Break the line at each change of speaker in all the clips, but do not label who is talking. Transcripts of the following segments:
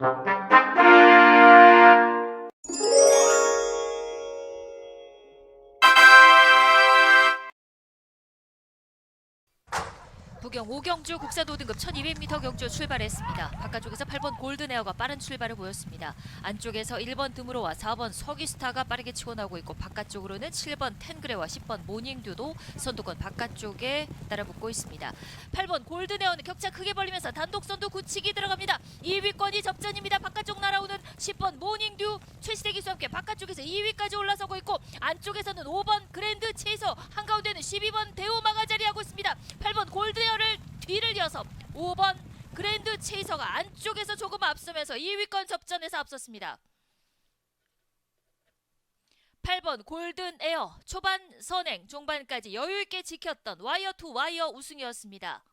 Thank 부경 오경주 국사도 등급 1200m 경주 출발했습니다. 바깥쪽에서 8번 골든에어가 빠른 출발을 보였습니다. 안쪽에서 1번 드무로와 4번 서기스타가 빠르게 치고 나오고 있고 바깥쪽으로는 7번 텐그레와 10번 모닝듀도 선두권 바깥쪽에 따라붙고 있습니다. 8번 골든에어는 격차 크게 벌리면서 단독 선두 굳히기 들어갑니다. 2위권이 접전입니다. 바깥쪽 날아오는 10번 모닝듀 최시대 기수와 함께 바깥쪽에서 2위까지 올라서고 있고 안쪽에서는 5번 그랜드 체이서 한가운데는 12번 대우마가 자리하고 있습니다. 8번 골드에어를 뒤를 이어서 5번 그랜드 체이서가 안쪽에서 조금 앞서면서 2위권 접전에서 앞섰습니다. 8번 골든 에어 초반 선행 종반까지 여유 있게 지켰던 와이어 투 와이어 우승이었습니다.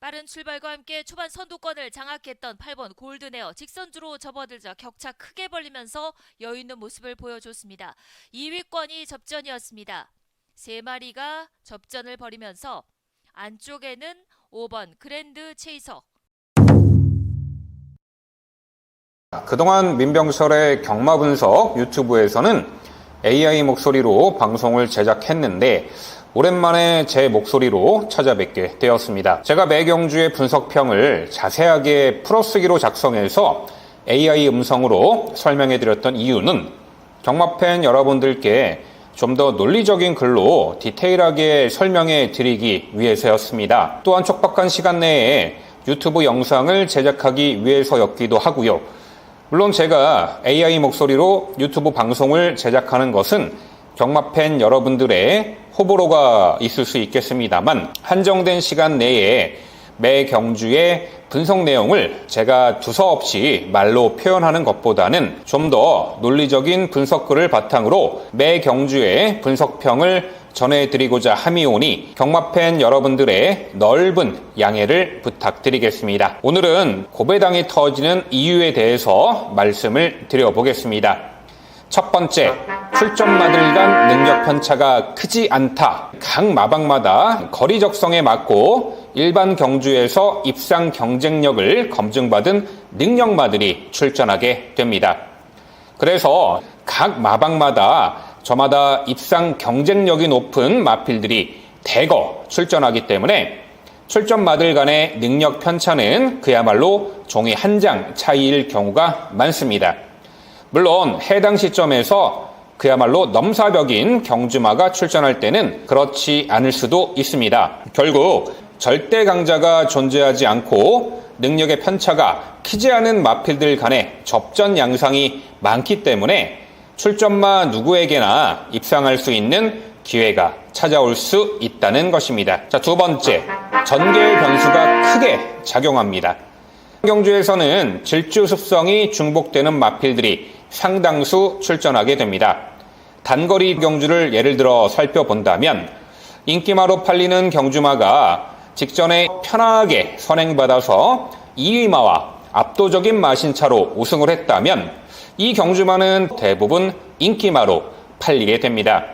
빠른 출발과 함께 초반 선두권을 장악했던 8번 골든에어 직선주로 접어들자 격차 크게 벌리면서 여유 있는 모습을 보여줬습니다. 2위권이 접전이었습니다. 세 마리가 접전을 벌이면서 안쪽에는 5번 그랜드 체이서
그동안 민병철의 경마 분석 유튜브에서는 AI 목소리로 방송을 제작했는데 오랜만에 제 목소리로 찾아뵙게 되었습니다. 제가 매 경주의 분석평을 자세하게 풀어쓰기로 작성해서 AI 음성으로 설명해 드렸던 이유는 경마팬 여러분들께 좀 더 논리적인 글로 디테일하게 설명해 드리기 위해서였습니다. 또한 촉박한 시간 내에 유튜브 영상을 제작하기 위해서였기도 하고요. 물론 제가 AI 목소리로 유튜브 방송을 제작하는 것은 경마팬 여러분들의 호불호가 있을 수 있겠습니다만 한정된 시간 내에 매 경주의 분석 내용을 제가 두서없이 말로 표현하는 것보다는 좀 더 논리적인 분석글을 바탕으로 매 경주의 분석평을 전해드리고자 함이오니 경마팬 여러분들의 넓은 양해를 부탁드리겠습니다. 오늘은 고배당이 터지는 이유에 대해서 말씀을 드려보겠습니다. 첫 번째, 출전마들 간 능력 편차가 크지 않다. 각 마방마다 거리 적성에 맞고 일반 경주에서 입상 경쟁력을 검증받은 능력마들이 출전하게 됩니다. 그래서 각 마방마다 저마다 입상 경쟁력이 높은 마필들이 대거 출전하기 때문에 출전마들 간의 능력 편차는 그야말로 종이 한 장 차이일 경우가 많습니다. 물론 해당 시점에서 그야말로 넘사벽인 경주마가 출전할 때는 그렇지 않을 수도 있습니다. 결국 절대 강자가 존재하지 않고 능력의 편차가 크지 않은 마필들 간의 접전 양상이 많기 때문에 출전마 누구에게나 입상할 수 있는 기회가 찾아올 수 있다는 것입니다. 자, 두 번째, 전개의 변수가 크게 작용합니다. 경주에서는 질주 습성이 중복되는 마필들이 상당수 출전하게 됩니다. 단거리 경주를 예를 들어 살펴본다면 인기마로 팔리는 경주마가 직전에 편하게 선행받아서 2위마와 압도적인 마신차로 우승을 했다면 이 경주마는 대부분 인기마로 팔리게 됩니다.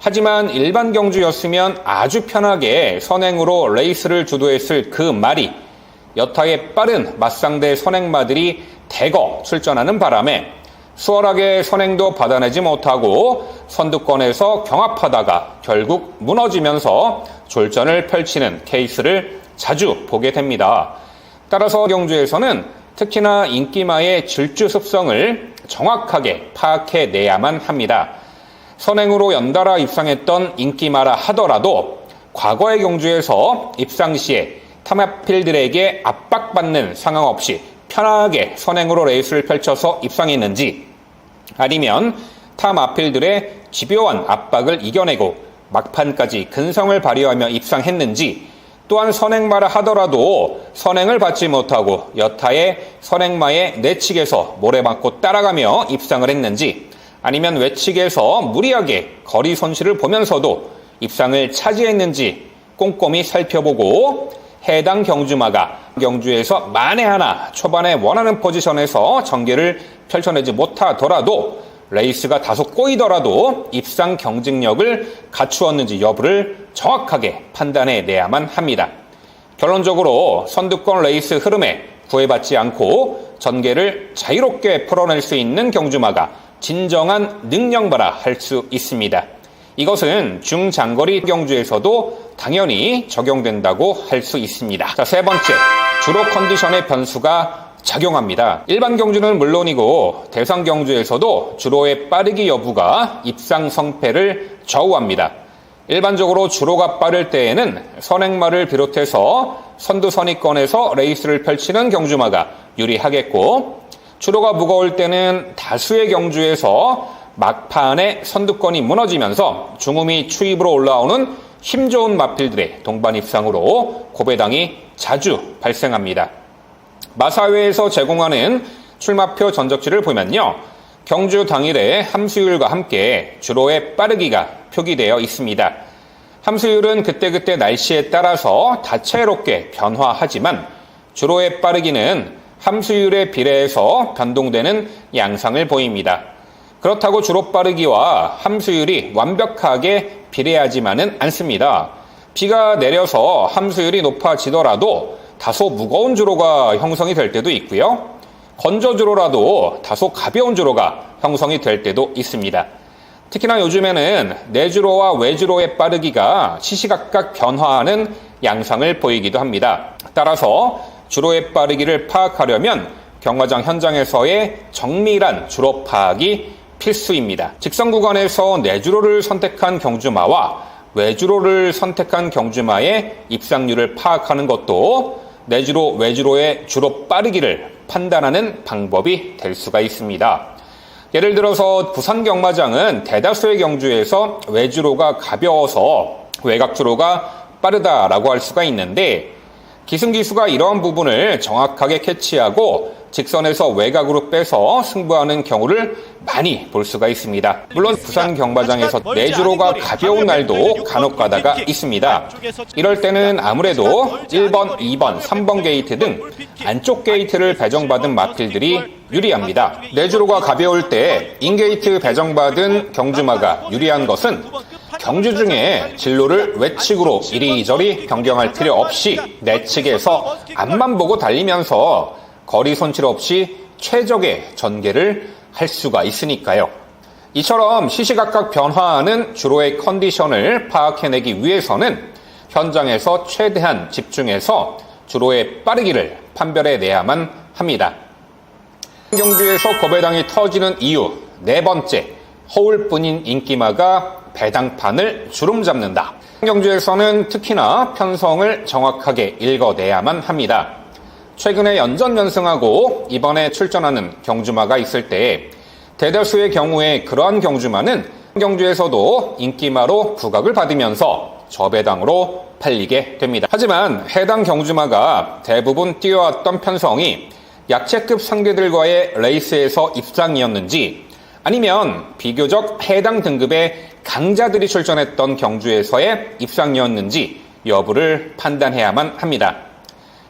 하지만 일반 경주였으면 아주 편하게 선행으로 레이스를 주도했을 그 말이 여타의 빠른 맞상대 선행마들이 대거 출전하는 바람에 수월하게 선행도 받아내지 못하고 선두권에서 경합하다가 결국 무너지면서 졸전을 펼치는 케이스를 자주 보게 됩니다. 따라서 경주에서는 특히나 인기마의 질주 습성을 정확하게 파악해내야만 합니다. 선행으로 연달아 입상했던 인기마라 하더라도 과거의 경주에서 입상 시에 타마필들에게 압박받는 상황 없이 편하게 선행으로 레이스를 펼쳐서 입상했는지 아니면 타마필들의 집요한 압박을 이겨내고 막판까지 근성을 발휘하며 입상했는지 또한 선행마라 하더라도 선행을 받지 못하고 여타의 선행마의 내측에서 모래맞고 따라가며 입상을 했는지 아니면 외측에서 무리하게 거리 손실을 보면서도 입상을 차지했는지 꼼꼼히 살펴보고 해당 경주마가 경주에서 만에 하나 초반에 원하는 포지션에서 전개를 펼쳐내지 못하더라도 레이스가 다소 꼬이더라도 입상 경쟁력을 갖추었는지 여부를 정확하게 판단해 내야만 합니다. 결론적으로 선두권 레이스 흐름에 구애받지 않고 전개를 자유롭게 풀어낼 수 있는 경주마가 진정한 능력마라 할 수 있습니다. 이것은 중장거리 경주에서도 당연히 적용된다고 할 수 있습니다. 자, 세 번째, 주로 컨디션의 변수가 작용합니다. 일반 경주는 물론이고 대상 경주에서도 주로의 빠르기 여부가 입상 성패를 좌우합니다. 일반적으로 주로가 빠를 때에는 선행마를 비롯해서 선두 선입권에서 레이스를 펼치는 경주마가 유리하겠고 주로가 무거울 때는 다수의 경주에서 막판에 선두권이 무너지면서 중음이 추입으로 올라오는 힘 좋은 마필들의 동반 입상으로 고배당이 자주 발생합니다. 마사회에서 제공하는 출마표 전적지를 보면요. 경주 당일에 함수율과 함께 주로의 빠르기가 표기되어 있습니다. 함수율은 그때그때 날씨에 따라서 다채롭게 변화하지만 주로의 빠르기는 함수율에 비례해서 변동되는 양상을 보입니다. 그렇다고 주로 빠르기와 함수율이 완벽하게 비례하지만은 않습니다. 비가 내려서 함수율이 높아지더라도 다소 무거운 주로가 형성이 될 때도 있고요. 건조 주로라도 다소 가벼운 주로가 형성이 될 때도 있습니다. 특히나 요즘에는 내주로와 외주로의 빠르기가 시시각각 변화하는 양상을 보이기도 합니다. 따라서 주로의 빠르기를 파악하려면 경마장 현장에서의 정밀한 주로 파악이 필수입니다. 직선 구간에서 내주로를 선택한 경주마와 외주로를 선택한 경주마의 입상률을 파악하는 것도 내주로 외주로의 주로 빠르기를 판단하는 방법이 될 수가 있습니다. 예를 들어서 부산 경마장은 대다수의 경주에서 외주로가 가벼워서 외곽주로가 빠르다라고 할 수가 있는데 기승기수가 이러한 부분을 정확하게 캐치하고 직선에서 외곽으로 빼서 승부하는 경우를 많이 볼 수가 있습니다. 물론 부산 경마장에서 내주로가 가벼운 날도 간혹 가다가 있습니다. 이럴 때는 아무래도 1번, 2번, 3번 게이트 등 안쪽 게이트를 배정받은 마필들이 유리합니다. 내주로가 가벼울 때 인게이트 배정받은 경주마가 유리한 것은 경주 중에 진로를 외측으로 이리저리 변경할 필요 없이 내측에서 앞만 보고 달리면서 거리 손실 없이 최적의 전개를 할 수가 있으니까요. 이처럼 시시각각 변화하는 주로의 컨디션을 파악해내기 위해서는 현장에서 최대한 집중해서 주로의 빠르기를 판별해내야만 합니다. 경주에서 고배당이 터지는 이유 네 번째 허울뿐인 인기마가 배당판을 주름 잡는다. 경주에서는 특히나 편성을 정확하게 읽어내야만 합니다. 최근에 연전 연승하고 이번에 출전하는 경주마가 있을 때 대다수의 경우에 그러한 경주마는 경주에서도 인기마로 부각을 받으면서 저배당으로 팔리게 됩니다. 하지만 해당 경주마가 대부분 뛰어왔던 편성이 약체급 상대들과의 레이스에서 입상이었는지 아니면 비교적 해당 등급의 강자들이 출전했던 경주에서의 입상이었는지 여부를 판단해야만 합니다.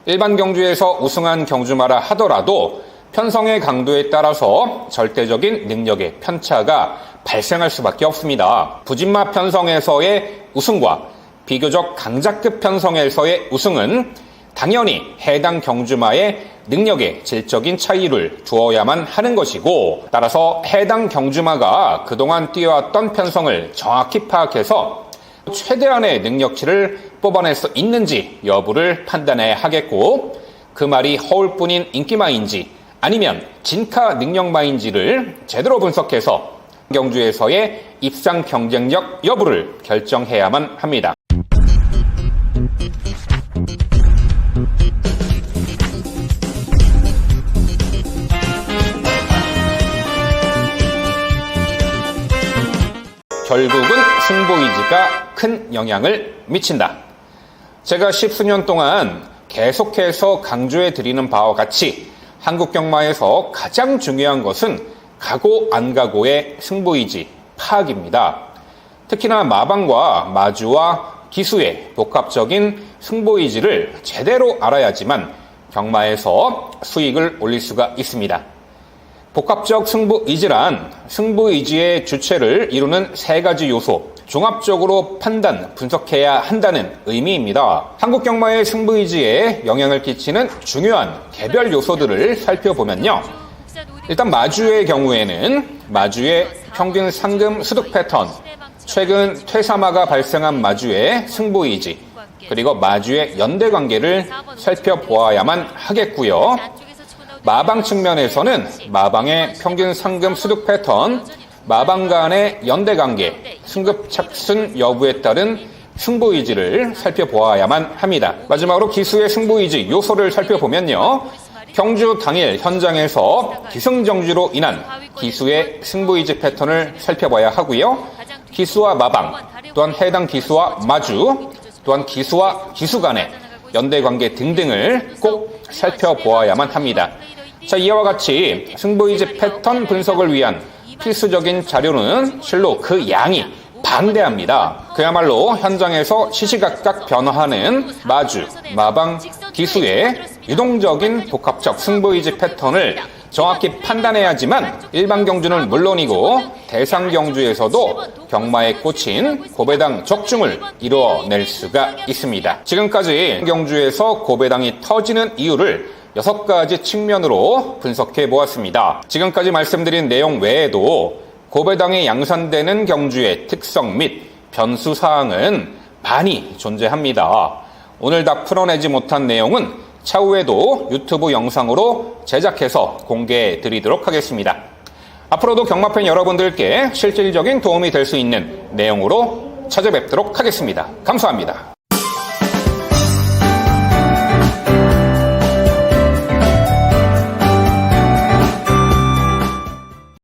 일반 경주에서 우승한 경주마라 하더라도 편성의 강도에 따라서 절대적인 능력의 편차가 발생할 수밖에 없습니다. 부진마 편성에서의 우승과 비교적 강자급 편성에서의 우승은 당연히 해당 경주마의 능력의 질적인 차이를 두어야만 하는 것이고 따라서 해당 경주마가 그동안 뛰어왔던 편성을 정확히 파악해서 최대한의 능력치를 뽑아낼 수 있는지 여부를 판단해야 하겠고 그 말이 허울뿐인 인기마인지 아니면 진카 능력마인지를 제대로 분석해서 경주에서의 입상 경쟁력 여부를 결정해야만 합니다. 결국은 승부의지가 큰 영향을 미친다. 제가 십수년 동안 계속해서 강조해 드리는 바와 같이 한국 경마에서 가장 중요한 것은 가고 안 가고의 승부의지 파악입니다. 특히나 마방과 마주와 기수의 복합적인 승부의지를 제대로 알아야지만 경마에서 수익을 올릴 수가 있습니다. 복합적 승부 의지란 승부 의지의 주체를 이루는 세 가지 요소, 종합적으로 판단, 분석해야 한다는 의미입니다. 한국 경마의 승부의지에 영향을 끼치는 중요한 개별 요소들을 살펴보면요. 일단 마주의 경우에는 마주의 평균 상금 수득 패턴, 최근 퇴사마가 발생한 마주의 승부의지, 그리고 마주의 연대 관계를 살펴보아야만 하겠고요. 마방 측면에서는 마방의 평균 상금 수득 패턴, 마방 간의 연대 관계, 승급 착순 여부에 따른 승부 의지를 살펴보아야만 합니다. 마지막으로 기수의 승부 의지 요소를 살펴보면요. 경주 당일 현장에서 기승정지로 인한 기수의 승부 의지 패턴을 살펴봐야 하고요. 기수와 마방, 또한 해당 기수와 마주, 또한 기수와 기수 간의 연대 관계 등등을 꼭 살펴보아야만 합니다. 자, 이와 같이 승부의지 패턴 분석을 위한 필수적인 자료는 실로 그 양이 방대합니다. 그야말로 현장에서 시시각각 변화하는 마주, 마방, 기수의 유동적인 복합적 승부의지 패턴을 정확히 판단해야지만 일반 경주는 물론이고 대상 경주에서도 경마에 꽂힌 고배당 적중을 이루어낼 수가 있습니다. 지금까지 경주에서 고배당이 터지는 이유를 여섯 가지 측면으로 분석해 보았습니다. 지금까지 말씀드린 내용 외에도 고배당이 양산되는 경주의 특성 및 변수 사항은 많이 존재합니다. 오늘 다 풀어내지 못한 내용은 차후에도 유튜브 영상으로 제작해서 공개해 드리도록 하겠습니다. 앞으로도 경마팬 여러분들께 실질적인 도움이 될 수 있는 내용으로 찾아뵙도록 하겠습니다. 감사합니다.